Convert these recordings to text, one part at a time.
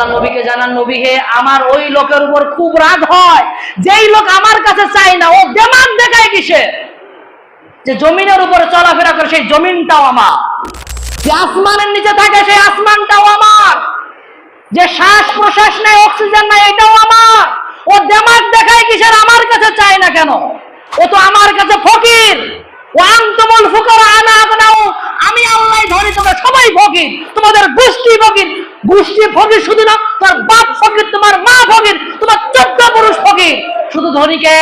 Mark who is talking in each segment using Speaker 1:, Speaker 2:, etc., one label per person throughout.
Speaker 1: আল্লাহ নবীকে জানান, নবী হে, আমার ওই লোকের উপর খুব রাগ হয়। যেই লোক আমার কাছে চাই না, ও দেমাগ দেখায় কিসে? যে জমিনের উপরে চলাফেরা করে, সেই জমিনটাও আমার। যে আসমানের নিচে থাকে, সেই আসমানটাও আমার। যে শ্বাস প্রশ্বাস নেয়, অক্সিজেন নাই এটাও আমার। ও দেমাগ দেখায় কিসের, আমার কাছে চায় না কেন? ও তো আমার কাছে ফকির। ও আন্তমুল ফুকর আনা আপনাও আমি আল্লাহ ধরে, তোমরা সবাই ফকির তোমাদের গোষ্ঠী ফকির গোষ্ঠী ফকির শুধু না, তোমার বাপ ফকির তোমার মা ফকির তোমার চোদ্দ পুরুষ ফকির শুধু ধনীকে?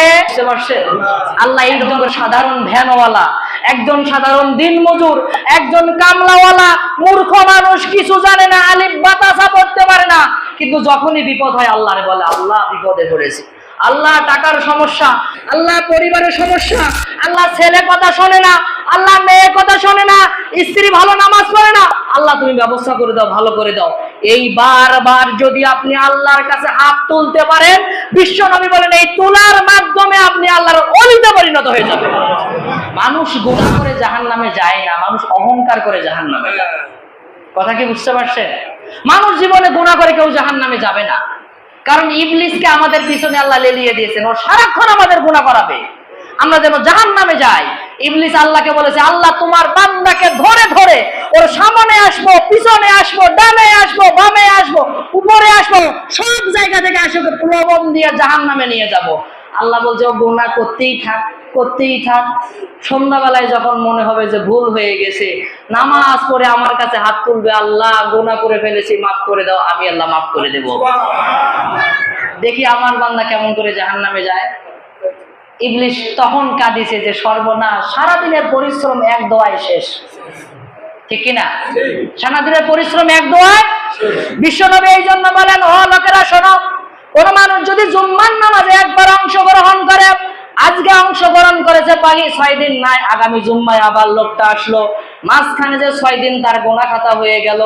Speaker 1: আল্লাহ এইরকম সাধারণ ভ্যানওয়ালা একজন সাধারণ দিন মজুর একজন কামলাওয়ালা। মূর্খ মানুষ কিছু জানে না, আলিম বাতাসা পড়তে পারে না। কিন্তু যখনই বিপদ হয়, আল্লাহরে বলে, আল্লাহ বিপদে পড়েছে। আল্লাহ টাকার সমস্যা, আল্লাহ পরিবারের সমস্যা, আল্লাহ ছেলে কথা শোনে না আল্লাহ মেয়ে কথা শোনে না, স্ত্রী ভালো নামাজ পড়ে না। আল্লাহ, তুমি ব্যবস্থা করে দাও, ভালো করে দাও। এই বারবার যদি আপনি আল্লাহর কাছে হাত তুলতে পারেন, বিশ্ব নবী বলেন, এই তোলার মাধ্যমে আপনি আল্লাহর অলিতে পরিণত হয়ে যাবে মানুষ গুণা করে জাহান নামে যায় না, মানুষ অহংকার করে জাহান নামে যায়। কথা কি বুঝতে পারছেন? মানুষ জীবনে গুণা করে কেউ জাহান নামে যাবে না। কারণ ইবলিসকে আমাদের পিছনে আল্লাহ লেলিয়ে দিয়েছেন, ও সারাক্ষণ আমাদের গুণা করাবে। আমরা যেন জাহান নামে যাই ইবলিস আল্লাহকে বলেছে আল্লাহ তোমার বান্দাকে ধরে ধরে ওর সামনে আসব পিছনে আসব ডানে আসব বামে আসব উপরে আসব সব জায়গা থেকে আসে ওকে প্রলোভন দিয়ে জাহান নামে নিয়ে যাব। আল্লাহ বলছে ও গুণা করতেই থাক করতেই থাক। সন্ধ্যাবেলায় যখন মনে হবে যে ভুল হয়ে গেছে নামাজ পড়ে আমার কাছে হাত তুলবে আল্লাহ গোনা করে ফেলেছি মাফ করে দাও আমি আল্লাহ মাফ করে দেব। দেখি আমার বান্দা কেমন করে জাহান নামে যায়। ইবলিশ তখন কাঁদিছে যে সর্বনাশ, সারাদিনের পরিশ্রম এক দোয়ায় শেষ। ঠিক কিনা? সারাদিনের পরিশ্রম এক দোয়ায় বিশ্বনবী এই জন্য বলেন, ও লোকেরা, শোনো, কোন মানুষ যদি জুম্মার নামাজে একবার অংশগ্রহণ করে, আজকে অংশগ্রহণ করেছে বাকি ছয় দিন নাই, আগামী জুম্মায় আবার লোকটা আসলো। মাঝখানে যে ছয় দিন তার গোনা খাতা হয়ে গেল।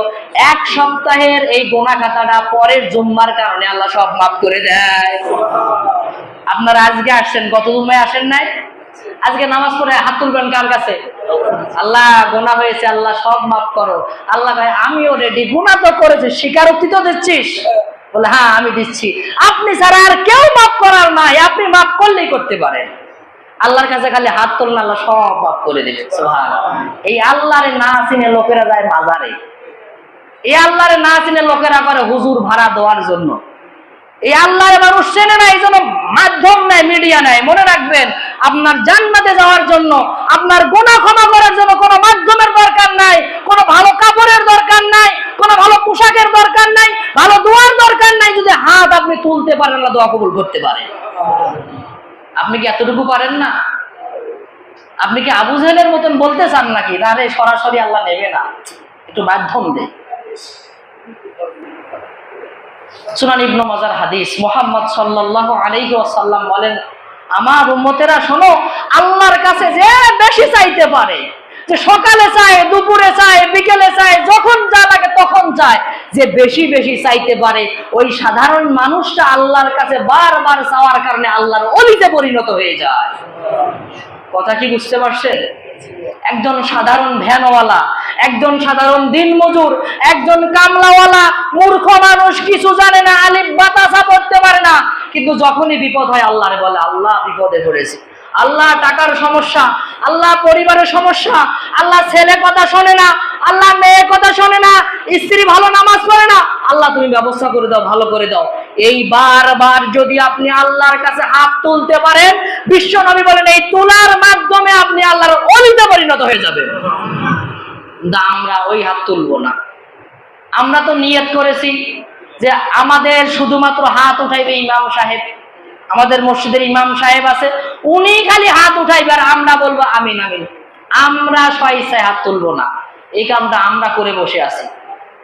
Speaker 1: এক সপ্তাহের এই গোনা খাতাটা পরের জুম্মার কারণে আল্লাহ সব মাফ করে দেয়। আপনারা আজকে আসছেন, গত জুম্মায় আসেন নাই? আজকে নামাজ পড়ে হাত তুলবেন কার কাছে? আল্লাহ, গোনা হয়েছে, আল্লাহ সব মাফ করো। আল্লাহ ভাই আমিও রেডি গুণা তো করেছি, স্বীকারোক্তি তো দিচ্ছিস? বলে হ্যাঁ আমি দিচ্ছি। আপনি ছাড়া আর কেউ মাফ করার নাই, আপনি মাফ করলেই করতে পারেন। আল্লাহর কাছে খালি হাত তোলেন, আল্লাহ সব মাফ করে দেবে সুবহানাল্লাহ। এই আল্লাহরে না চিনে লোকেরা যায় বাজারে। এই আল্লাহরে না চিনে লোকেরা করে হুজুর ভাড়া দেওয়ার জন্য। এই আল্লাহর মানুষ চেনে না এই জন্য মাধ্যম নাই মিডিয়া নাই মনে রাখবেন, আপনার জান্নাতে যাওয়ার জন্য, আপনার গোনা ক্ষমা করার জন্য কোনো মাধ্যমের দরকার নাই, কোনো ভালো কাপড়ের দরকার নাই, কোনো ভালো পোশাকের দরকার নাই, ভালো দোয়ার দরকার নাই, যদি হাত আপনি তুলতে পারেন না দোয়া কবুল করতে পারেন আপনি কি এতটুকু পারেন না? আপনি কি আবু জেহেলের মতন বলতে চান নাকি? রে, সরাসরি আল্লাহ নেবে না। একটু মাধ্যম দে। সুনান ইবনু মাজার হাদিস। মোহাম্মদ সাল্লাল্লাহু আলাইহি ওয়াসাল্লাম বলেন, আমার উম্মতেরা শোনো, আল্লাহর কাছে যে বেশি চাইতে পারে, যে সকালে চায়, দুপুরে চায়, বিকেলে চায়, যখন যা লাগে তখন চায়, যে বেশি বেশি চাইতে পারে, ওই সাধারণ মানুষটা আল্লাহর কাছে বারবার চাওয়ার কারণে আল্লাহর অলিতে পরিণত হয়ে যায়। কথা কি বুঝতে পারছেন? একজন সাধারণ ভ্যানওয়ালা, একজন সাধারণ দিনমজুর, একজন কামলাওয়ালা, মূর্খ মানুষ, কিছু জানে না, আলিম, বাতাসা পড়তে পারে না। কিন্তু যখনই বিপদ হয়, আল্লাহরে বলে, আল্লাহ বিপদে ধরেছে আল্লাহ টাকার সমস্যা, আল্লাহ পরিবারের সমস্যা, আল্লাহ ছেলে কথা শোনে না আল্লাহ মেয়ে কথা শোনে না, স্ত্রী ভালো নামাজ পড়ে না। আল্লাহ, তুমি ব্যবস্থা করে দাও, ভালো করে দাও। এই বারবার যদি আপনি আল্লাহর কাছে হাত তুলতে পারেন, বিশ্ব নবী বলেন, এই তোলার মাধ্যমে আপনি আল্লাহর অলিতে পরিণত হয়ে যাবেন। আমরা ওই হাত তুলবো না। আমরা তো নিয়ত করেছি যে আমাদের শুধুমাত্র হাত উঠাইবে ইমাম সাহেব। আমাদের মসজিদের ইমাম সাহেব আছে, উনি খালি হাত উঠাইবে আর আমরা বলব, আমিন আমিন। আমরা স্বইচ্ছায় হাত তুলবো না। এই কামটা আমরা করে বসে আছি।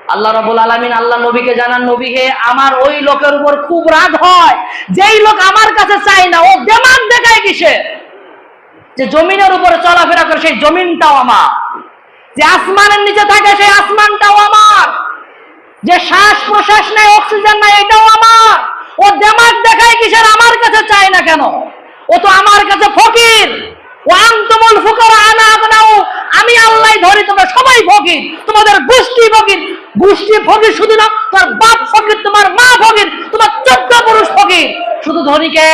Speaker 1: আল্লাহ রবুল আলমিন আল্লাহ নবীকে জানান, নবী হে, আমার ওই লোকের উপর খুব রাগ হয়। যেই লোক আমার কাছে চাই না, ও দেমাগ দেখায় কিসে? যে জমিনের উপরে চলাফেরা করে, সেই জমিনটাও আমার। যে আসমানের নিচে থাকে, সেই আসমানটাও আমার। যে শ্বাস প্রশ্বাস নেয়, অক্সিজেন নাই এটাও আমার। ও দেমাগ দেখায় কিসের, আমার কাছে চায় না কেন? ও তো আমার কাছে ফকির ও আন্তমুল ফুকর আনা আপনাও আমি আল্লাহ ধরি তোমরা শুধু না তোমার বাপ ফকির গোষ্ঠী ফকির শুধু না তোর বাপ ফকির শুধু ধনীকে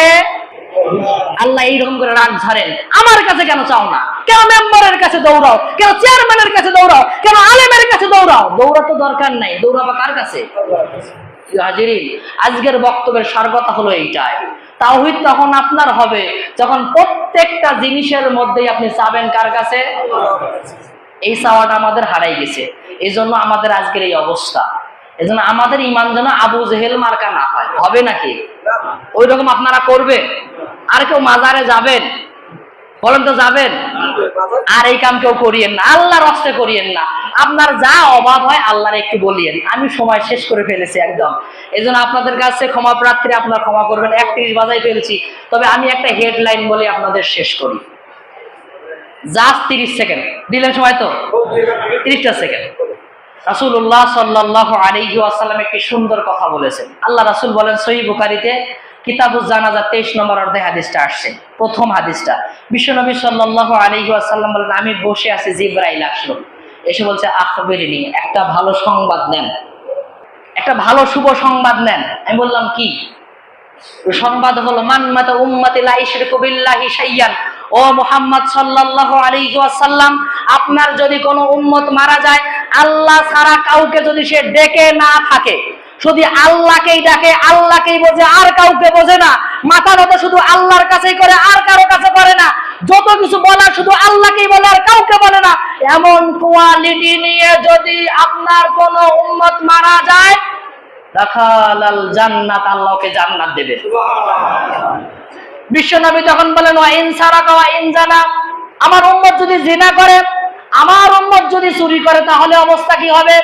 Speaker 1: আল্লাহ এইরকম করে রাগ ঝাড়েন আমার কাছে কেন চাও না? কেন মেম্বারের কাছে দৌড়াও? কেন চেয়ারম্যানের কাছে দৌড়াও? কেন আলেমের কাছে দৌড়াও? দৌড়া তো দরকার নাই। দৌড়াবা কার কাছে? আজকের বক্তব্যের সারগতা হলো এইটাই। তাওহিদ তখন আপনার হবে। যখন প্রত্যেকটা জিনিসের মধ্যেই আপনি চাবেন কার কাছে? এই চাওয়াটা আমাদের হারাই গেছে। এই জন্য আমাদের আজকের এই অবস্থা। এই জন্য আমাদের ইমান যেন আবু জেহেল মার্কা না হয়। হবে নাকি? ওই রকম আপনারা করবেন? আর কেউ মাজারে যাবেন? বলেন তো যাবেন? আর এই কাম কেউ করিয়েন না। আল্লাহর হস্তে করিয়েন না। আপনার যা অভাব হয়, আল্লাহর একটু বলিয়েন। আমি সময় শেষ করে ফেলেছি একদম। এই আপনাদের কাছে ক্ষমা প্রার্থী আপনারা ক্ষমা করবেন। একত্রিশ বাজাই ফেলছি। তবে আমি একটা হেডলাইন বলে আপনাদের শেষ করি। জাস্ট তিরিশ সেকেন্ড। দিলেন সময় তো? তিরিশটা সেকেন্ড। রাসুল্লাহ সাল্লাহ আলহি আসাল্লাম একটি সুন্দর কথা বলেছেন। আল্লাহ রাসুল বলেন সহি বুখারিতে কিতাবুজ জানাজা তেইশ নম্বর অর্ধে হাদিসটা আসছে, প্রথম হাদিসটা। বিশ্বনবী সাল্লাহ আলহি আসাল্লাম বলেন, আমি বসে আছি জিব্রাইল আসলো। এসে বলছে, আখবেরিনি, একটা ভালো সংবাদ নেন। একটা ভালো শুভ সংবাদ নেন। আমি বললাম, কি? সংবাদ হলো মানমাতা উম্মাতি লা ইশরিকু বিল্লাহি শাইয়ান। ও মুহাম্মদ আলাইহি ওয়াসাল্লাম, আপনার যদি কোনো উম্মত মারা যায় আল্লাহ ছাড়া কাউকে যদি সে ডেকে না থাকে, শুধু আল্লাহকেই ডাকে, আল্লাহকেই বোঝে, আর কাউকে বোঝে না। মাথা নত শুধু আল্লাহর কাছেই করে, আর কারও কাছে করে না। যত কিছু বলার শুধু আল্লাহকেই বলে, আর কাউকে বলে না। এমন কোয়ালিটি নিয়ে যদি আপনার কোন উম্মত মারা যায় রাখালাল জান্নাত আল্লাহকে জান্নাত দেবে। বিশ্বনবী তখন বলেন, ওয়া ইন সারাকা ওয়া ইন জানা। আমার উম্মত যদি জিনা করে আমার উম্মত যদি চুরি করে, তাহলে অবস্থা কি হবে?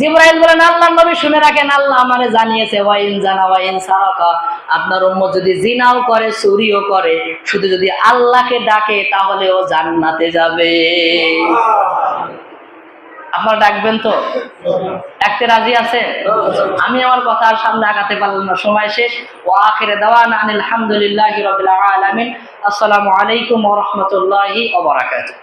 Speaker 1: জিব্রাইল বলেন, আল্লাহ নবী শুনে রাখেন, আল্লাহ আমারে জানিয়েছে ওয়া ইন জানা ওয়া ইন সারাকা। আপনার উম্মত যদি জিনাও করে, চুরিও করে, শুধু যদি আল্লাহকে ডাকে, তাহলে ও জান্নাতে যাবে। আপনারা ডাকবেন তো? ডাকতে রাজি আছে? আমি আমার কথা আর সামনে আগাতে পারলাম না, সময় শেষ। ও আখেরে দাওয়ান আনিল হামদুলিল্লাহি রাব্বিল আলামিন। আসসালামু আলাইকুম ওয়া রাহমাতুল্লাহি ওয়া বারাকাতুহু।